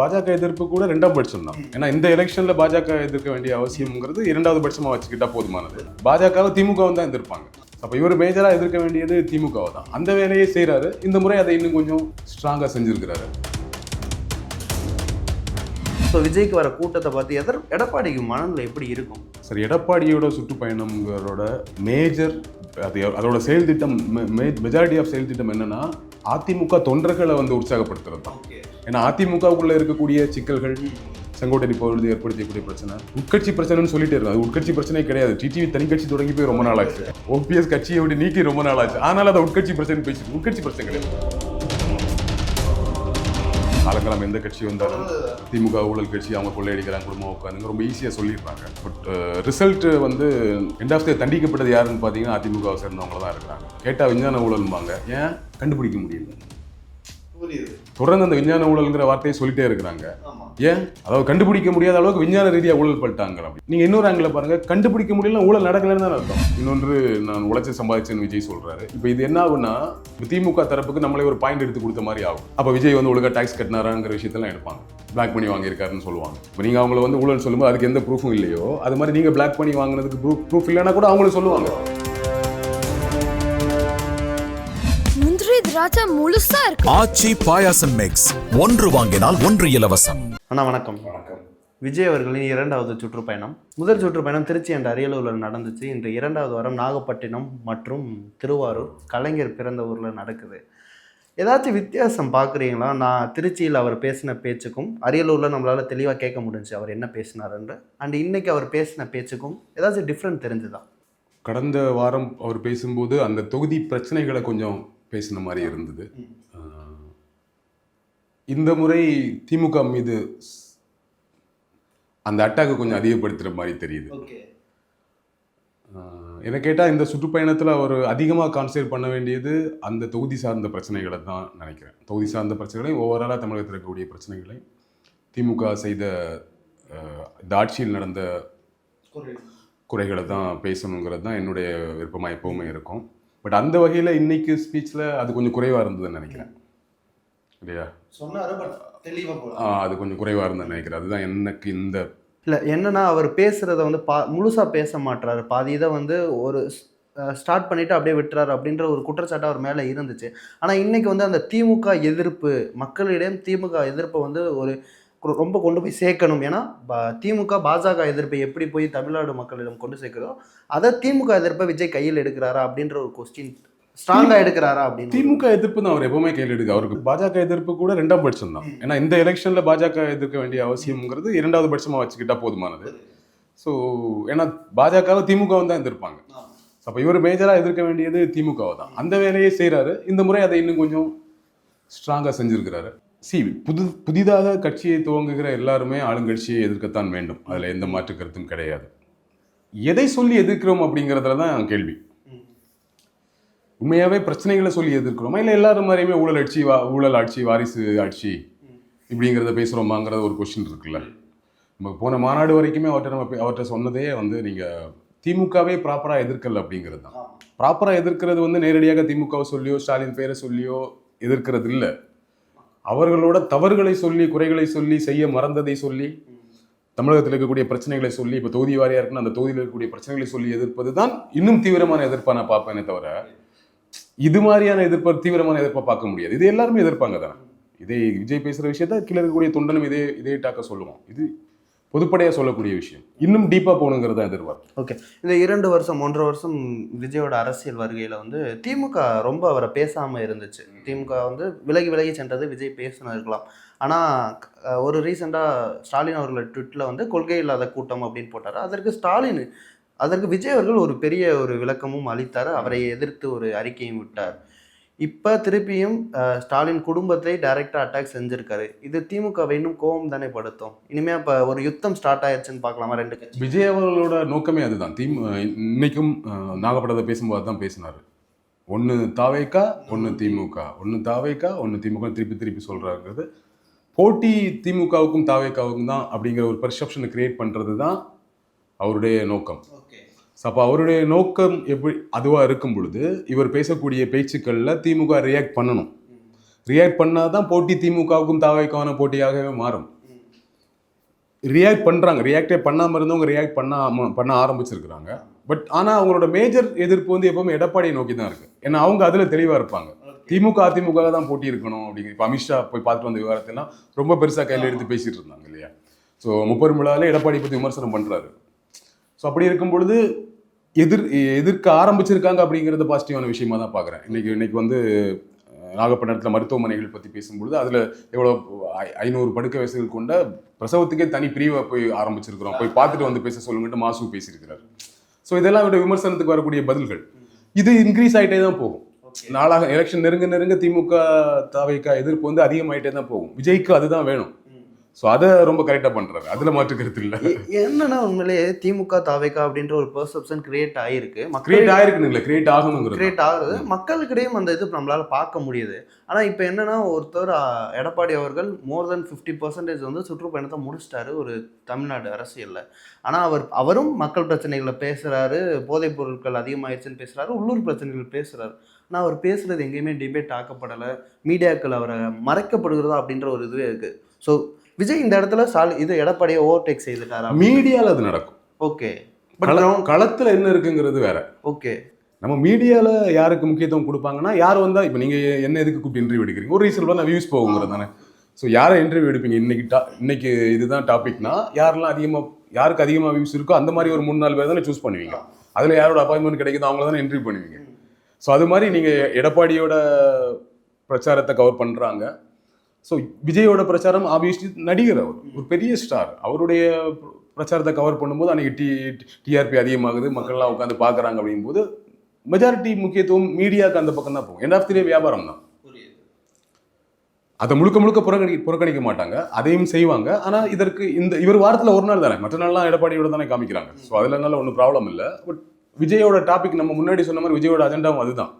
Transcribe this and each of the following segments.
பாஜக எதிர்ப்பு கூட ரெண்டாம் பட்சம் தான். ஏன்னா இந்த எலெக்ஷன்ல பாஜக எதிர்க்க வேண்டிய அவசியம்ங்கிறது இரண்டாவது பட்சமா வச்சுக்கிட்டா போதுமானது. பாஜகவை திமுகவும் தான் எதிர்ப்பாங்க. அப்ப இவர் மேஜரா எதிர்க்க வேண்டியது திமுகவை தான். அந்த வேலையை செய்றாரு. இந்த முறை அதை இன்னும் கொஞ்சம் ஸ்ட்ராங்கா செஞ்சிருக்கிறாரு. ஸோ விஜய்க்கு வர கூட்டத்தை பார்த்து எதர் எடப்பாடிக்கு மனநிலை எப்படி இருக்கும்? சரி எடப்பாடியோட சுற்றுப்பயணம்ங்கிறோட மேஜர் அது அதோட செயல் திட்டம் மெஜாரிட்டி ஆஃப் செயல் திட்டம் என்னன்னா அதிமுக தொண்டர்களை வந்து உற்சாகப்படுத்துறது தான். ஏன்னா அதிமுகவுக்குள்ள இருக்கக்கூடிய சிக்கல்கள் செங்கோட்டை பொழுது ஏற்படுத்தக்கூடிய பிரச்சனை. உட்கட்சி பிரச்சனைன்னு சொல்லிட்டு இருக்கும் அது உட்கட்சி பிரச்சனை கிடையாது. டிடிவி தனி கட்சி தொடங்கி போய் ரொம்ப நாள் ஆச்சு ஓபிஎஸ் கட்சியை விட்டு நீக்கி ரொம்ப நாள் ஆச்சு ஆனால் அதை உட்கட்சி பிரச்சனை பேசிட்டு உட்கட்சி பிரச்சனை கிடையாது. காலங்காலம் எந்த கட்சி வந்தாலும் திமுக ஊழல் கட்சி அவங்க கொள்ளையடிக்கிறாங்க குடும்பம் உட்காந்துங்க ரொம்ப ஈஸியாக சொல்லிடுறாங்க. பட் ரிசல்ட் uh, வந்து எண்ட் ஆஃப் தண்டிக்கப்பட்டது யாருன்னு பார்த்தீங்கன்னா அதிமுகவை சேர்ந்தவங்க தான் இருக்கிறாங்க. கேட்டால் விஞ்ஞான ஊழல்பாங்க ஏன்? கண்டுபிடிக்க முடியல. புரியுது. தொடர்ந்து அந்த விஞ்ஞான ஊழல்ங்கிற வார்த்தையை சொல்லிட்டே இருக்கிறாங்க. ஏன்? அதாவது கண்டுபிடிக்க முடியாத அளவுக்கு விஞ்ஞான ரீதியாக ஊழல் பண்ணிட்டாங்க அப்படி. நீங்க இன்னொரு ஆங்கில பாருங்க. கண்டுபிடிக்க முடியல ஊழல் நடக்கலன்னு தான் அர்த்தம். இன்னொன்று நான் உழைச்சி சம்பாதிச்சேன்னு விஜய் சொல்றாரு. இப்போ இது என்ன இப்ப திமுக தரப்புக்கு நம்மளே ஒரு பாயிண்ட் எடுத்து கொடுத்த மாதிரி ஆகும். அப்ப விஜய் வந்து ஒழுங்கா டாக்ஸ் கட்டினாராங்கிற விஷயத்தெல்லாம் எடுப்பாங்க. பிளாக் பண்ணி வாங்கியிருக்காருன்னு சொல்லுவாங்க. இப்போ நீங்க அவங்கள வந்து ஊழல் சொல்லும்போது அதுக்கு எந்த ப்ரூஃபும் இல்லையோ அது மாதிரி நீங்க பிளாக் பண்ணி வாங்கினதுக்கு ப்ரூஃப் ப்ரூஃப் இல்லைன்னா கூட அவங்களும் சொல்லுவாங்க. திராட்சை முழுசா இருக்கு. ஆச்சி பாயாசம் மிக்ஸ் ஒன்று வாங்கினால் ஒன்று இலவசம். அண்ணா வணக்கம். வணக்கம். விஜய் அவர்களின் இரண்டாவது சுற்றுப்பயணம். முதல் சுற்றுப்பயணம் திருச்சி என்ற அரியலூரில் நடந்துச்சு. இன்று இரண்டாவது வாரம் நாகப்பட்டினம் மற்றும் திருவாரூர் கலைஞர் பிறந்த ஊரில் நடக்குது. ஏதாச்சும் வித்தியாசம் பார்க்குறீங்களா நான் திருச்சியில் அவர் பேசின பேச்சுக்கும் அரியலூரில் நம்மளால் தெளிவாக கேட்க முடிஞ்சுச்சு அவர் என்ன பேசினாருன்னு அண்ட் இன்னைக்கு அவர் பேசின பேச்சுக்கும் ஏதாச்சும் டிஃப்ரெண்ட் தெரிஞ்சுதா? கடந்த வாரம் அவர் பேசும்போது அந்த தொகுதி பிரச்சனைகளை கொஞ்சம் பேசின மாதிரி இருந்தது. இந்த முறை திமுக மீது அந்த அட்டாக்கை கொஞ்சம் அதிகப்படுத்துகிற மாதிரி தெரியுது. என்ன கேட்டால் இந்த சுற்றுப்பயணத்தில் அவர் அதிகமாக கான்சன்ட்ரேட் பண்ண வேண்டியது அந்த தொகுதி சார்ந்த பிரச்சனைகளை தான் நினைக்கிறேன். தொகுதி சார்ந்த பிரச்சனைகளை ஓவராலாக தமிழகத்தில் இருக்கக்கூடிய பிரச்சனைகளை திமுக செய்த இந்த ஆட்சியில் நடந்த குறைகளை. தான் பேசணுங்கிறது தான் என்னுடைய விருப்பமாக எப்போவுமே இருக்கும். பட் அந்த வகையில் இன்னைக்கு ஸ்பீச்சில் அது கொஞ்சம் குறைவாக இருந்ததுன்னு நினைக்கிறேன். இல்லையா? சொன்னாரு பட் தெளிவாக ஆ, அது கொஞ்சம் குறைவாக இருந்ததுன்னு நினைக்கிறேன். அதுதான் எனக்கு இந்த இல்லை என்னன்னா அவர் பேசுகிறத வந்து பா முழுசாக பேச மாட்றாரு. பாதி இதை வந்து ஒரு ஸ்டார்ட் பண்ணிட்டு அப்படியே விட்டுறாரு அப்படின்ற ஒரு குற்றச்சாட்டு அவர் மேலே இருந்துச்சு. ஆனால் இன்னைக்கு வந்து அந்த திமுக எதிர்ப்பு மக்களிடம் திமுக எதிர்ப்பை வந்து ஒரு ரொம்ப கொண்டு போய் சேர்க்கணும். ஏன்னா திமுக பாஜக எதிர்ப்பை எப்படி போய் தமிழ்நாடு மக்களிடம் கொண்டு சேர்க்கிறதோ அதை திமுக எதிர்ப்பை விஜய் கையில் எடுக்கிறாரா அப்படின்ற ஒரு கொஸ்டின் ஸ்ட்ராங்காக எடுக்கிறாரா அப்படின்னு. திமுக எதிர்ப்பு தான் அவர் எப்பவுமே கையில் எடுக்கு அவருக்கு பாஜக எதிர்ப்பு கூட ரெண்டாம் பட்சம் தான். ஏன்னா இந்த எலெக்ஷன்ல பாஜக எதிர்க்க வேண்டிய அவசியம்ங்கிறது இரண்டாவது பட்சமா வச்சுக்கிட்டா போதுமானது. ஸோ ஏன்னா பாஜகவை திமுகவும் தான் எதிர்ப்பாங்க. அப்போ இவர் மேஜரா எதிர்க்க வேண்டியது திமுகவை தான். அந்த வேலையை செய்றாரு. இந்த முறை அதை இன்னும் கொஞ்சம் ஸ்ட்ராங்கா செஞ்சிருக்கிறாரு. சி புது புதிதாக கட்சியை துவங்குகிற எல்லாருமே ஆளுங்கட்சியை எதிர்க்கத்தான் வேண்டும். அதுல எந்த மாற்று கருத்தும் கிடையாது. எதை சொல்லி எதிர்க்கிறோம் அப்படிங்கிறதுல தான் கேள்வி. உண்மையாவே பிரச்சனைகளை சொல்லி எதிர்க்கிறோமா? இல்லை எல்லாரும் மாதிரியுமே ஊழல் ஆட்சி வா ஊழல் ஆட்சி வாரிசு ஆட்சி இப்படிங்கிறத பேசுகிறோமாங்கிறது ஒரு கொஷின் இருக்குல்ல. நம்ம போன மாநாடு வரைக்குமே அவர்கிட்ட நம்ம அவர்கிட்ட சொன்னதே வந்து நீங்கள் திமுகவே ப்ராப்பராக எதிர்க்கல அப்படிங்கிறது தான். ப்ராப்பராக எதிர்க்கிறது வந்து நேரடியாக திமுகவை சொல்லியோ ஸ்டாலின் பேரை சொல்லியோ எதிர்க்கிறது இல்லை. அவர்களோட தவறுகளை சொல்லி குறைகளை சொல்லி செய்ய மறந்ததை சொல்லி தமிழகத்தில் இருக்கக்கூடிய பிரச்சனைகளை சொல்லி இப்போ தொகுதி வாரியாக இருக்குன்னு அந்த தொகுதியில் இருக்கக்கூடிய பிரச்சனைகளை சொல்லி எதிர்ப்பது தான் இன்னும் தீவிரமான எதிர்ப்பாக நான் பார்ப்பேனே தவிர இது மாதிரியான எதிர்ப்பை தீவிரமான எதிர்ப்பை பார்க்க முடியாது. இது எல்லாருமே எதிர்ப்பாங்க தானே. இதே விஜய் பேசுகிற விஷயத்த கீழே இருக்கக்கூடிய தொண்டனும் இதே இதே டாக்க சொல்லுவோம் இது பொதுப்படையாக சொல்லக்கூடிய விஷயம். இன்னும் டீப்பாக போகணுங்கிறது எதிர்பார்ப்பு. ஓகே இந்த இரண்டு வருஷம் ஒன்றரை வருஷம் விஜயோட அரசியல் வருகையில் வந்து திமுக ரொம்ப அவரை பேசாமல் இருந்துச்சு. திமுக வந்து விலகி விலகி சென்றது விஜய் பேசின இருக்கலாம். ஆனால் ஒரு ரீசெண்டாக ஸ்டாலின் அவர்கள் ட்விட்டில் வந்து கொள்கை இல்லாத கூட்டம் அப்படின்னு போட்டார். அதற்கு ஸ்டாலின் அதற்கு விஜய் அவர்கள் ஒரு பெரிய ஒரு விளக்கமும் அளித்தார். அவரை எதிர்த்து ஒரு அறிக்கையும் விட்டார். இப்போ திருப்பியும் ஸ்டாலின் குடும்பத்தை டைரெக்டாக அட்டாக் செஞ்சுருக்காரு. இது திமுகவை இன்னும் கோபம் தானே படுத்தும். இனிமேல் இப்போ ஒரு யுத்தம் ஸ்டார்ட் ஆயிடுச்சுன்னு பார்க்கலாமா ரெண்டு கட்சி? விஜய் அவர்களோட நோக்கமே அதுதான். திமு இன்னைக்கும் நாகப்படத்தை பேசும்போது தான் பேசினார். ஒன்று தாவேக்கா ஒன்று திமுக. ஒன்று தாவேக்கா ஒன்று திமுக திருப்பி திருப்பி சொல்கிறாங்கிறது போட்டி திமுகவுக்கும் தாவேக்காவுக்கும் தான் அப்படிங்கிற ஒரு பெர்செப்ஷனை கிரியேட் பண்ணுறது தான் அவருடைய நோக்கம். ஸோ அப்போ அவருடைய நோக்கம் எப்படி அதுவாக இருக்கும் பொழுது இவர் பேசக்கூடிய பேச்சுக்களில் திமுக ரியாக்ட் பண்ணணும். ரியாக்ட் பண்ணால் தான் போட்டி திமுகவுக்கும் தாவைக்கான போட்டியாகவே மாறும். ரியாக்ட் பண்ணுறாங்க ரியாக்டே பண்ணாமல் இருந்தவங்க ரியாக்ட் பண்ணாமல் பண்ண ஆரம்பிச்சிருக்கிறாங்க. பட் ஆனால் அவங்களோட மேஜர் எதிர்ப்பு வந்து எப்பவுமே எடப்பாடியை நோக்கி தான் இருக்குது ஏன்னா அவங்க அதில் தெளிவாக இருப்பாங்க. திமுக அதிமுக தான் போட்டி இருக்கணும் அப்படிங்கிற இப்போ அமித்ஷா போய் பார்த்துட்டு வந்த விவகாரத்தெல்லாம் ரொம்ப பெருசாக கையில் எடுத்து பேசிகிட்டு இருந்தாங்க இல்லையா? ஸோ முப்பெரும் விழாவிலே எடப்பாடி பற்றி விமர்சனம் பண்ணுறாரு ஸோ அப்படி இருக்கும் பொழுது எதிர் எதிர்க்க ஆரம்பிச்சிருக்காங்க அப்படிங்கிறது பாசிட்டிவான விஷயமா தான் பார்க்குறேன். இன்னைக்கு இன்னைக்கு வந்து நாகப்பட்டினத்தில் மருத்துவமனைகள் பற்றி பேசும்பொழுது அதில் எவ்வளோ ஐநூறு படுக்கை வசதிகள் கொண்ட பிரசவத்துக்கே தனி பிரிவை போய் ஆரம்பிச்சிருக்கிறோம். போய் பார்த்துட்டு வந்து பேச சொல்லுங்கட்டு மாசு பேசியிருக்கிறார். ஸோ இதெல்லாம் விட விமர்சனத்துக்கு வரக்கூடிய பதில்கள். இது இன்க்ரீஸ் ஆகிட்டே தான் போகும். நாளாக எலெக்ஷன் நெருங்க நெருங்க திமுக தாவைக்கா எதிர்ப்பு வந்து அதிகமாயிட்டே தான் போகும். விஜய்க்கு அதுதான் வேணும். ஸோ அதை ரொம்ப கரெக்டாக பண்றாரு அதுல மாற்று கருத்து இல்லை. என்னன்னா உண்மையிலேயே திமுக தாவேக்கா அப்படின்ற ஒரு பெர்செப்ஷன் கிரியேட் ஆகிருக்கு கிரியேட் இல்லை கிரியேட் ஆகணுங்கிறது கிரியேட் ஆகுது. மக்களுக்கிடையும் அந்த இது நம்மளால பார்க்க முடியுது. ஆனா இப்போ என்னன்னா ஒருத்தர் எடப்பாடி அவர்கள் மோர் தென் ஃபிஃப்டி பர்சன்டேஜ் வந்து சுற்றுப்பயணத்தை முடிச்சிட்டாரு ஒரு தமிழ்நாடு அரசியல்ல. ஆனா அவர் அவரும் மக்கள் பிரச்சனைகளை பேசுறாரு போதைப் பொருட்கள் அதிகமாயிருச்சுன்னு பேசுறாரு உள்ளூர் பிரச்சனைகள் பேசுறாரு. ஆனா அவர் பேசுறது எங்கேயுமே டிபேட் ஆக்கப்படலை. மீடியாக்கள் அவரை மறைக்கப்படுகிறதா அப்படின்ற ஒரு இதுவே இருக்கு. ஸோ விஜய் இந்த இடத்துல சால் இது எடப்பாடியை ஓவர்டேக் செய்துட்டாரா மீடியால அது நடக்கும். ஓகே பட் கள- களத்துல என்ன இருக்குங்கிறது வேற. ஓகே நம்ம மீடியால யாருக்கு முக்கியத்துவம் கொடுப்பாங்கன்னா யார் வந்தா இப்போ நீங்க என்ன எதுக்கு கூப்பிட்டு இன்டர்வியூ எடுக்கிறீங்க? ஒரு ரீசன் நான் வியூஸ் போகுங்கிறது தானே. ஸோ யாரை இன்டர்வியூ எடுப்பீங்க? இன்னைக்கு டா இன்னைக்கு இதுதான் டாபிக்னா யாரெல்லாம் அதிகமாக யாருக்கு அதிகமாக வியூஸ் இருக்கோ அந்த மாதிரி ஒரு மூணு நாலு பேர் தானே சூஸ் பண்ணுவீங்க. அதில் யாரோட அப்பாயின்மெண்ட் கிடைக்குதோ அவங்கள தானே இன்டர்வியூ பண்ணுவீங்க. ஸோ அது மாதிரி நீங்கள் எடப்பாடியோட பிரச்சாரத்தை கவர் பண்ணுறாங்க ஸோ விஜயோட பிரச்சாரம் ஆப்வியஸ்லி நடிகர் அவர் ஒரு பெரிய ஸ்டார் அவருடைய பிரச்சாரத்தை கவர் பண்ணும்போது அன்னைக்கு டி டிஆர்பி அதிகமாகுது மக்கள்லாம் உட்காந்து பார்க்குறாங்க அப்படிங்கும்போது மெஜாரிட்டி முக்கியத்துவம் மீடியாவுக்கு அந்த பக்கம் தான் போகும். எண்ட் ஆஃப் தி வியாபாரம் தான். அதை முழுக்க முழுக்க புறக்கணி புறக்கணிக்க மாட்டாங்க. அதையும் செய்வாங்க. ஆனால் இதற்கு இந்த இவர் வாரத்தில் ஒரு நாள் தானே மற்ற நாள்லாம் எடப்பாடியோட தானே காமிக்கிறாங்க. ஸோ அதில் ஒன்றும் ப்ராப்ளம் இல்லை. பட் விஜயோட டாபிக் நம்ம முன்னாடி சொன்ன மாதிரி விஜயோட அஜெண்டாவும் அதுதான்.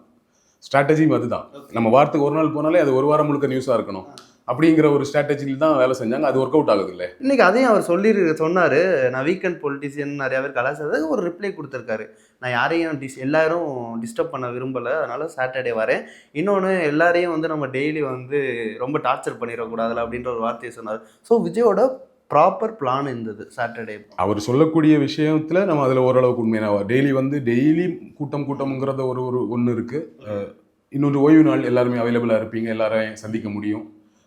ஸ்ட்ராட்டஜியும் அதுதான். நம்ம வாரத்துக்கு ஒரு நாள் போனாலே அது ஒரு வாரம் முழுக்க நியூஸாக இருக்கணும். அப்படிங்கிற ஒரு ஸ்ட்ராட்டஜியில் தான் வேலை செஞ்சாங்க. அது ஒர்க் அவுட் ஆகுது இல்லை இன்னைக்கு அதையும் அவர் சொல்லி சொன்னாரு. நான் வீக்கெண்ட் பொலிட்டிஷியன் நிறைய பேர் கலாச்சாரத்துக்கு ஒரு ரிப்ளை கொடுத்துருக்காரு. நான் யாரையும் டிஸ் எல்லாரும் டிஸ்டர்ப் பண்ண விரும்பலை. அதனால சாட்டர்டே வரேன். இன்னொன்று எல்லாரையும் வந்து நம்ம டெய்லி வந்து ரொம்ப டார்ச்சர் பண்ணிடக்கூடாதுல அப்படின்ற ஒரு வார்த்தையை சொன்னார். ஸோ விஜயோட ப்ராப்பர் பிளான் இருந்தது சாட்டர்டே அவர் சொல்லக்கூடிய விஷயத்தில் நம்ம அதில் ஓரளவுக்கு உண்மையான டெய்லி வந்து டெய்லி கூட்டம் கூட்டம்ங்கிறத ஒரு ஒரு ஒன்று இருக்குது இன்னொரு ஓய்வு நாள் எல்லாருமே அவைலபிளாக இருப்பீங்க. எல்லாரையும் சந்திக்க முடியும்.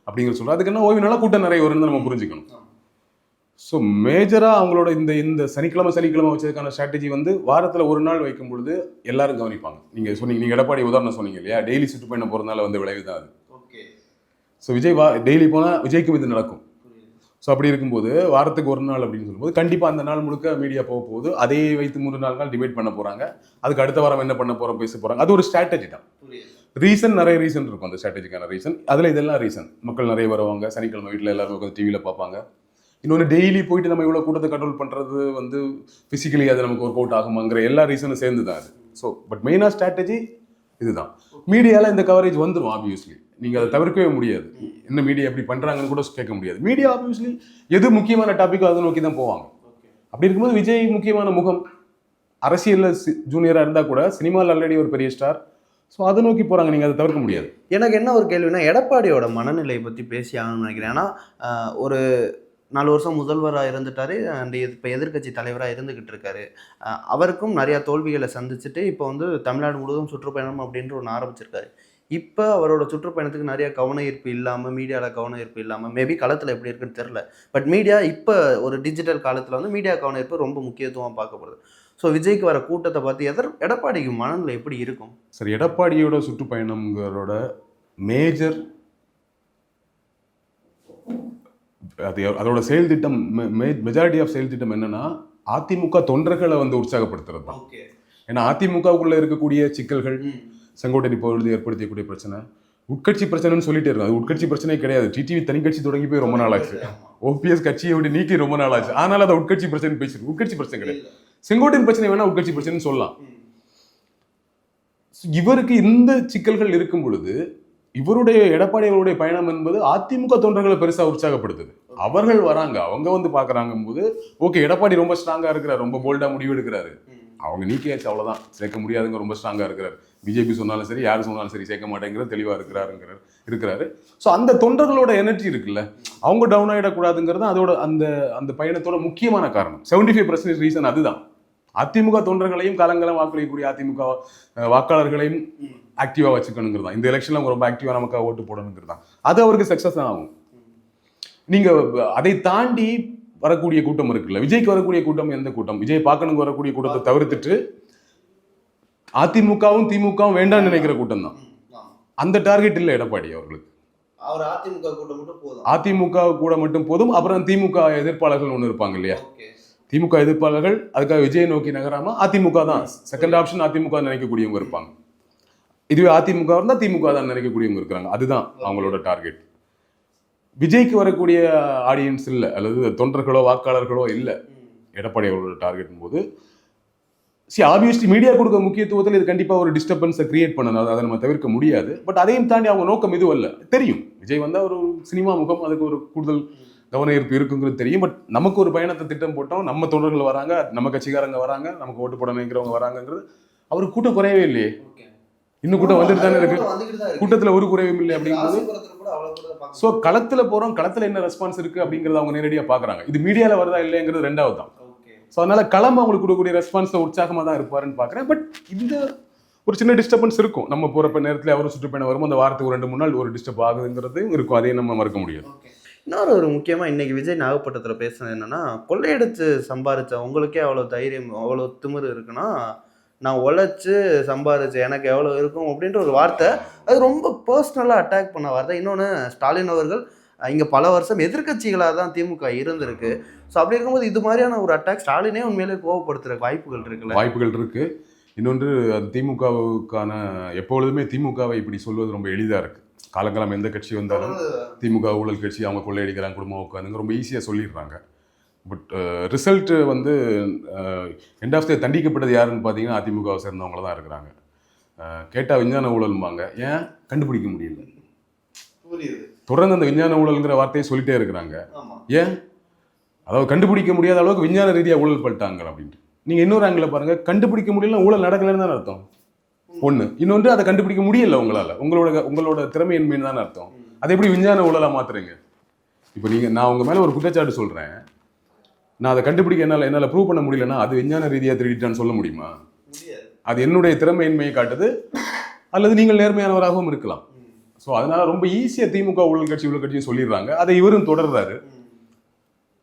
அப்படிங்கிற சொல்ல அதுக்கு என்ன ஓய்வு நாளாக கூட்டம் நிறைய வரும்னு நம்ம புரிஞ்சுக்கணும். ஸோ மேஜராக அவங்களோட இந்த இந்த சனிக்கிழமை சனிக்கிழமை வச்சதுக்கான ஸ்ட்ராட்டஜி வந்து வாரத்தில் ஒரு நாள் வைக்கும் பொழுது எல்லாரும் கவனிப்பாங்க. நீங்கள் சொன்னீங்க நீங்கள் எடப்பாடி உதாரணம் சொன்னீங்க இல்லையா? டெய்லி சுற்றுப்பயணம் போகிறதுனால வந்து விளைவு தான் அது. ஸோ விஜய் வா டெய்லி போனால் விஜய்க்கும் இது நடக்கும். ஸோ அப்படி இருக்கும்போது வாரத்துக்கு ஒரு நாள் அப்படின்னு சொல்லும்போது கண்டிப்பாக அந்த நாள் முழுக்க மீடியா போக போகுது. அதே வைத்து நாலு நாள் டிபேட் பண்ண போகிறாங்க அதுக்கு அடுத்த வாரம் என்ன பண்ண போகிறோம் பேச போகிறாங்க அது ஒரு ஸ்ட்ராட்டஜி தான். ரீசன் நிறைய ரீசன் இருக்கும் அந்த ஸ்ட்ராட்டஜிக்கான ரீசன் அதில் இதெல்லாம் ரீசன் மக்கள் நிறைய வருவாங்க. சனிக்கிழமை வீட்டில் எல்லாரும் உட்காந்து டிவியில் பார்ப்பாங்க. இன்னொன்று டெய்லி போயிட்டு நம்ம இவ்வளோ கூட்டத்தை கண்ட்ரோல் பண்ணுறது வந்து ஃபிசிக்கலி அது நமக்கு ஒர்க் அவுட் ஆகுமாங்கிற எல்லா ரீசனும் சேர்ந்து தான் அது. ஸோ பட் மெயினாக ஸ்ட்ராட்டஜி இதுதான். மீடியாவில் இந்த கவரேஜ் வந்துடும் ஆப்வியஸ்லி நீங்கள் அதை தவிர்க்கவே முடியாது. என்ன மீடியா எப்படி பண்ணுறாங்கன்னு கூட கேட்க முடியாது. மீடியா ஆப்வியஸ்லி எது முக்கியமான டாப்பிக்கோ அதை நோக்கி தான் போவாங்க. அப்படி இருக்கும்போது விஜய் முக்கியமான முகம். அரசியலில் ஜூனியராக இருந்தால் கூட சினிமாவில் ஆல்ரெடி ஒரு பெரிய ஸ்டார் ஸோ அதை நோக்கி போகிறாங்க நீங்கள் அதை தவிர்க்க முடியாது. எனக்கு என்ன ஒரு கேள்வினா எடப்பாடியோட மனநிலையை பற்றி பேசி ஆகணும்னு நினைக்கிறேன். ஏன்னா ஒரு நாலு வருஷம் முதல்வராக இருந்துட்டாரு. அண்ட் இப்போ எதிர்க்கட்சி தலைவராக இருந்துக்கிட்டு இருக்காரு. அவருக்கும் நிறையா தோல்விகளை சந்திச்சுட்டு இப்போ வந்து தமிழ்நாடு முழுவதும் சுற்றுப்பயணம் அப்படின்ற ஒன்று ஆரம்பிச்சிருக்காரு. இப்போ அவரோட சுற்றுப்பயணத்துக்கு நிறைய கவன ஈர்ப்பு இல்லாமல் மீடியாவில் கவன ஈர்ப்பு இல்லாமல் மேபி களத்தில் எப்படி இருக்குன்னு தெரில பட் மீடியா இப்போ ஒரு டிஜிட்டல் காலத்தில் வந்து மீடியா கவன ஈர்ப்பு ரொம்ப முக்கியத்துவம் பார்க்கப்படுது. ஸோ விஜய்க்கு வர கூட்டத்தை பார்த்து எதர் எடப்பாடிக்கு மனநிலை எப்படி இருக்கும்? சரி எடப்பாடியோட சுற்றுப்பயணம்ங்கிறோட மேஜர் அது அதோட செயல் திட்டம் மெஜாரிட்டி ஆஃப் செயல் திட்டம் என்னன்னா அதிமுக தொண்டர்களை வந்து உற்சாகப்படுத்துறது தான். ஏன்னா அதிமுகவுக்குள்ள இருக்கக்கூடிய சிக்கல்கள் செங்கோட்டையன் இப்பொழுது ஏற்படுத்தக்கூடிய பிரச்சனை உட்கட்சி பிரச்சனைன்னு சொல்லிட்டே இருக்கும் அது உட்கட்சி பிரச்சனை கிடையாது. டிடிவி தனி கட்சி தொடங்கி போய் ரொம்ப நாள் ஆச்சு. ஓபிஎஸ் கட்சியை விட்டு நீக்கி ரொம்ப நாள் ஆச்சு. ஆனால் அதை உட்கட்சி பிரச்சனை பேசிருக்கு உட்கட்சி பிரச்சனை கிடையாது. செங்கோட்டையன் பிரச்சனை வேணா உட்கட்சி பிரச்சனைன்னு சொல்லலாம். இவருக்கு இந்த சிக்கல்கள் இருக்கும் பொழுது இவருடைய எடப்பாடி அவருடைய பயணம் என்பது அதிமுக தொண்டர்களை பெருசா உற்சாகப்படுத்துது. அவர்கள் வராங்க அவங்க வந்து பாக்குறாங்க போது ஓகே எடப்பாடி ரொம்ப ஸ்ட்ராங்கா இருக்கிறார் ரொம்ப போல்டா முடிவு எடுக்கிறாரு. அவங்க நீக்கியாச்சு அவ்வளவுதான் சேர்க்க முடியாதுங்க ரொம்ப ஸ்ட்ராங்கா இருக்கிறார். பிஜேபி சொன்னாலும் சரி யார் சொன்னாலும் சரி சேர்க்க மாட்டேங்கிறது தெளிவாக இருக்கிறாருங்கிறார் இருக்கிறாரு. ஸோ அந்த தொண்டர்களோட எனர்ஜி இருக்குல்ல அவங்க டவுன் ஆகிடக்கூடாதுங்கிறது அதோட அந்த அந்த பயணத்தோட முக்கியமான காரணம். செவன்டி ஃபைவ் பர்சன்டேஜ் ரீசன் அதுதான். அதிமுக தொண்டர்களையும் காலங்காலம் வாக்களிக்கக்கூடிய அதிமுக வாக்காளர்களையும் ஆக்டிவாக வச்சுக்கணுங்கிறது தான் இந்த எலெக்ஷனில் அவங்க ரொம்ப ஆக்டிவாக நமக்கு ஓட்டு போடணுங்கிறது தான் அது அவருக்கு சக்ஸஸ் தான் ஆகும். நீங்க அதை தாண்டி வரக்கூடிய கூட்டம் இருக்குல்ல. விஜய்க்கு வரக்கூடிய கூட்டம் எந்த கூட்டம்? விஜய் பார்க்கணுங்க வரக்கூடிய கூட்டத்தை தவிர்த்துட்டு அதிமுகவும் திமுகவும் வேண்டாம்னு நினைக்கிற கூட்டம் தான். அந்த டார்கெட் இல்லை எடப்பாடி அவர்களுக்கு. அவர் அதிமுக கூட்டம் மட்டும் போதும். அதிமுக கூட மட்டும் போதும். அப்புறம் திமுக எதிர்ப்பாளர்கள் ஒன்று இருப்பாங்க இல்லையா? திமுக எதிர்ப்பாளர்கள் அதுக்காக விஜயை நோக்கி நகராம அதிமுக தான். செகண்ட் ஆப்ஷன் அதிமுக நினைக்கக்கூடியவங்க இருப்பாங்க. இதுவே அதிமுக இருந்தால் திமுக தான் நினைக்கக்கூடியவங்க இருக்கிறாங்க. அதுதான் அவங்களோட டார்கெட் விஜய்க்கு வரக்கூடிய ஆடியன்ஸ் இல்லை அல்லது தொண்டர்களோ வாக்காளர்களோ இல்லை. எடப்பாடி அவர்களோட டார்கெட் போது சி ஆப்வியஸ்லி மீடியா கொடுக்க முக்கியத்துவத்தில் இது கண்டிப்பாக ஒரு டிஸ்டர்பன்ஸை கிரியேட் பண்ணணும் அதை- நம்ம தவிர்க்க முடியாது. பட் அதையும் தாண்டி அவங்க நோக்கம் இதுவல்ல தெரியும். விஜய் வந்தால் ஒரு சினிமா முகம் அதுக்கு ஒரு கூடுதல் கவன ஈர்ப்பு இருக்குங்கிறது தெரியும். பட் நமக்கு ஒரு பயணத்தை திட்டம் போட்டோம். நம்ம தொண்டர்கள் வராங்க நம்ம கட்சிக்காரங்க வராங்க நமக்கு ஓட்டு போட நினைக்கிறவங்க வராங்கிறது அவர் கூட்டம் குறையவே இல்லையே. இன்னும் கூட்டம் வந்துட்டு தானே இருக்கு? கூட்டத்தில் ஒரு குறைவும் இல்லை அப்படிங்கிறது. ஸோ களத்தில் போகிறோம் களத்தில் என்ன ரெஸ்பான்ஸ் இருக்குது அப்படிங்கிறத அவங்க நேரடியாக பார்க்குறாங்க இது மீடியாவில் வருதா இல்லைங்கிறது ரெண்டாவது தான். ஸோ அதனால களம் அவங்களுக்கு கொடுக்கக்கூடிய ரெஸ்பான்ஸில் உற்சாகமாக தான் இருப்பாருன்னு பார்க்குறேன் பட் இந்த ஒரு சின்ன டிஸ்டர்பன்ஸ் இருக்கும். நம்ம போகிறப்ப நேரத்தில் அவரும் சுற்றுப்பயணம் வரும் அந்த வாரத்துக்கு ஒரு ரெண்டு மூணு நாள் ஒரு டிஸ்டர்ப் ஆகுதுங்கிறது இருக்கும். அதையும் நம்ம மறக்க முடியாது. இன்னொரு ஒரு முக்கியமாக இன்னைக்கு விஜய் நாகப்பட்டினத்தில் பேசுனது என்னன்னா கொள்ளையடிச்சு சம்பாரிச்ச உங்களுக்கே அவ்வளோ தைரியம் அவ்வளோ திமிரு இருக்குன்னா நான் உழைச்சி சம்பாரிச்ச எனக்கு எவ்வளோ இருக்கும் அப்படின்ற ஒரு வார்த்தை அது ரொம்ப பர்சனலாக அட்டாக் பண்ண வார்த்தை. இன்னொன்று ஸ்டாலின் அவர்கள் இங்கே பல வருஷம் எதிர்க்கட்சிகளாக தான் திமுக இருந்திருக்கு. ஸோ அப்படி இருக்கும்போது இது மாதிரியான ஒரு அட்டாக் ஸ்டாலினே உண்மையிலே கோவப்படுத்துற வாய்ப்புகள் இருக்குல்ல? வாய்ப்புகள் இருக்குது இன்னொன்று அது திமுகவுக்கான எப்பொழுதுமே திமுகவை இப்படி சொல்வது ரொம்ப எளிதாக இருக்குது காலங்காலம் எந்த கட்சி வந்தாலும் திமுக ஊழல் கட்சி அவங்க கொள்ளையடிக்கிறாங்க குடும்பம் உட்காந்துங்க ரொம்ப ஈஸியாக சொல்லிடுறாங்க. பட் ரிசல்ட்டு வந்து எண்ட் ஆஃப் த தண்டிக்கப்பட்டது யாருன்னு பார்த்தீங்கன்னா அதிமுகவை சேர்ந்தவங்கள தான் இருக்கிறாங்க. கேட்டால் விஞ்ஞான ஊழல்பாங்க ஏன்? கண்டுபிடிக்க முடியல. தொடர்ந்து அந்த விஞ்ஞான ஊழல்ங்கிற வார்த்தையை சொல்லிட்டே இருக்கிறாங்க. ஏன்? அதாவது கண்டுபிடிக்க முடியாத அளவுக்கு விஞ்ஞான ரீதியாக ஊழல் பண்ணிட்டாங்க அப்படின்ட்டு. நீங்கள் இன்னொரு ஆங்கில பாருங்க. கண்டுபிடிக்க முடியல ஊழல் நடக்கலைன்னு தான் அர்த்தம். ஒன்று இன்னொன்று அதை கண்டுபிடிக்க முடியல உங்களால். உங்களோட உங்களோட திறமையின்மைன்னு தான் அர்த்தம். அதை எப்படி விஞ்ஞான ஊழலாக மாத்துறீங்க? இப்போ நீங்கள் நான் உங்கள் மேலே ஒரு குற்றச்சாட்டு சொல்கிறேன் நான் அதை கண்டுபிடிக்க என்னால் என்னால் ப்ரூவ் பண்ண முடியலன்னா அது விஞ்ஞான ரீதியாக திருடிட்டான்னு சொல்ல முடியுமா? அது என்னுடைய திறமையின்மையை காட்டுது அல்லது நீங்கள் நேர்மையானவராகவும் இருக்கலாம். ஸோ அதனால ரொம்ப ஈஸியாக திமுக ஊழல் கட்சி ஊழல் கட்சியும் சொல்லிடுறாங்க. அதை இவரும் தொடர்றாரு.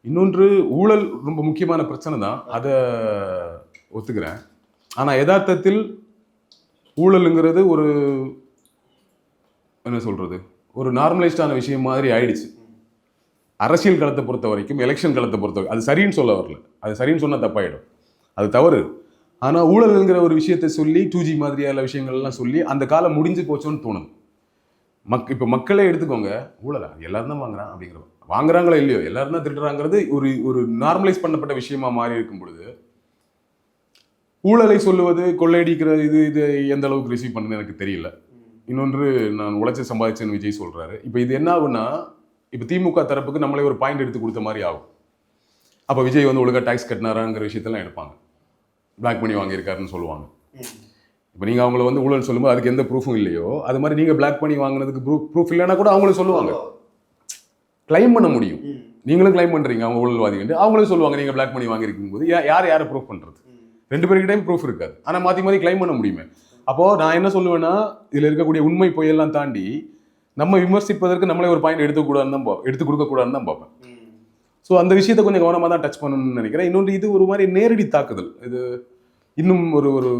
இன்னொன்று ஊழல் ரொம்ப முக்கியமான பிரச்சனை தான் அதை ஒத்துக்கிறேன். ஆனால் யதார்த்தத்தில் ஊழலுங்கிறது ஒரு என்ன சொல்கிறது ஒரு நார்மலைஸ்டான விஷயம் மாதிரி ஆயிடுச்சு. அரசியல் களத்தை பொறுத்த வரைக்கும் எலெக்ஷன் களத்தை பொறுத்த வரைக்கும் அது சரின்னு சொல்ல வரல. அது சரின்னு சொன்னால் தப்பாயிடும். அது தவறு. ஆனால் ஊழல்ங்கிற ஒரு விஷயத்தை சொல்லி டூ ஜி மாதிரியான விஷயங்கள்லாம் சொல்லி அந்த காலம் முடிஞ்சு போச்சோன்னு தோணுது. மக் இப்போ மக்களே எடுத்துக்கோங்க. ஊழலா? எல்லாரும் தான் வாங்குறான் அப்படிங்கிற வாங்குறாங்களோ இல்லையோ? எல்லாரும் தான் திருடுறாங்கிறது ஒரு ஒரு நார்மலைஸ் பண்ணப்பட்ட விஷயமா மாறி இருக்கும் பொழுது ஊழலை சொல்லுவது கொள்ளையடிக்கிற இது இது எந்த அளவுக்கு ரிசீவ் பண்ணுன்னு எனக்கு தெரியல. இன்னொன்று நான் உழைச்சி சம்பாதிச்சேன்னு விஜய் சொல்றாரு. இப்போ இது என்ன ஆகுன்னா இப்போ திமுக தரப்புக்கு நம்மளே ஒரு பாயிண்ட் எடுத்து கொடுத்த மாதிரி ஆகும். அப்போ விஜய் வந்து ஒழுங்கா டாக்ஸ் கட்டினாராங்கிற விஷயத்தெல்லாம் எடுப்பாங்க. பிளாக் பண்ணி வாங்கியிருக்காருன்னு சொல்லுவாங்க. இப்போ நீங்கள் அவங்கள வந்து ஊழல் சொல்லும்போது அதுக்கு எந்த ப்ரூஃபும் இல்லையோ அது மாதிரி நீங்கள் பிளாக் பண்ணி வாங்கினதுக்கு ப்ரூஃப் ப்ரூஃப் இல்லைன்னா கூட அவங்களும் சொல்லுவாங்க. கிளைம் பண்ண முடியும். நீங்களும் கிளைம் பண்ணுறீங்க அவங்க ஊழல்வாதிகள் அவங்களும் சொல்லுவாங்க நீங்கள் பிளாக் பண்ணி வாங்கியிருக்கும் போது யார் யாரை ப்ரூஃப் பண்ணுறது ரெண்டு பேருக்கிட்டையும் ப்ரூஃப் இருக்காது. ஆனால் மாற்றி மாற்றி கிளைம் பண்ண முடியுமே. அப்போது நான் என்ன சொல்லுவேன்னா இதில் இருக்கக்கூடிய உண்மை பொய்யெல்லாம் தாண்டி நம்ம விமர்சிப்பதற்கு நம்மளே ஒரு பாயிண்ட் எடுத்துக்கூடாதுன்னு தான் பா- எடுத்து கொடுக்கக்கூடாதுன்னு தான் பார்ப்பேன் ஸோ அந்த விஷயத்தை கொஞ்சம் கவனமாக தான் டச் பண்ணணும்னு நினைக்கிறேன். இன்னொன்று இது ஒரு மாதிரி நேரடி தாக்குதல். இது இன்னும் ஒரு ஒரு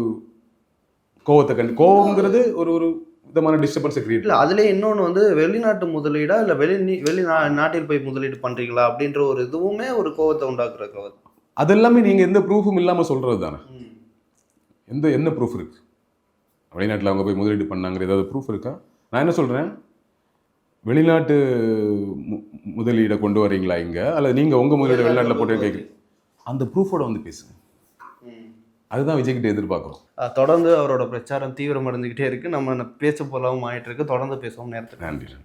கோவத்தை கண்டு கோவங்கிறது ஒரு ஒரு விதமான டிஸ்டர்பன்ஸை கிரியேட் இல்ல அதுலயே இன்னொன்னு வந்து வெளிநாட்டு முதலீடா இல்ல வெளி வெளி நாட்டில் போய் முதலீடு பண்றீங்களா அப்படின்ற ஒரு இதுவுமே ஒரு கோவத்தை உண்டாக்குற கோவம் அதெல்லாமே நீங்கள் எந்த ப்ரூஃபும் இல்லாமல் சொல்கிறது தானே எந்த என்ன ப்ரூஃப் இருக்கு? வெளிநாட்டில் அவங்க போய் முதலீடு பண்ணாங்கிற ஏதாவது ப்ரூஃப் இருக்கா? நான் என்ன சொல்கிறேன் வெளிநாட்டு மு- முதலீடை கொண்டு வரீங்களா இங்கே? அல்லது நீங்கள் உங்கள் முதலீடு வெளிநாட்டில் போட்டு கேட்குறீங்க அந்த ப்ரூஃபோட வந்து பேசுங்க. அதுதான் விஜய்கிட்ட எதிர்பார்க்குறோம். தொடர்ந்து அவரோட பிரச்சாரம் தீவிரமடைஞ்சுக்கிட்டே இருக்கு. நம்ம பேச போலாவும் ஆயிட்டு இருக்கு. தொடர்ந்து பேசுவோம். நேரத்துக்கு. நன்றி நன்றி.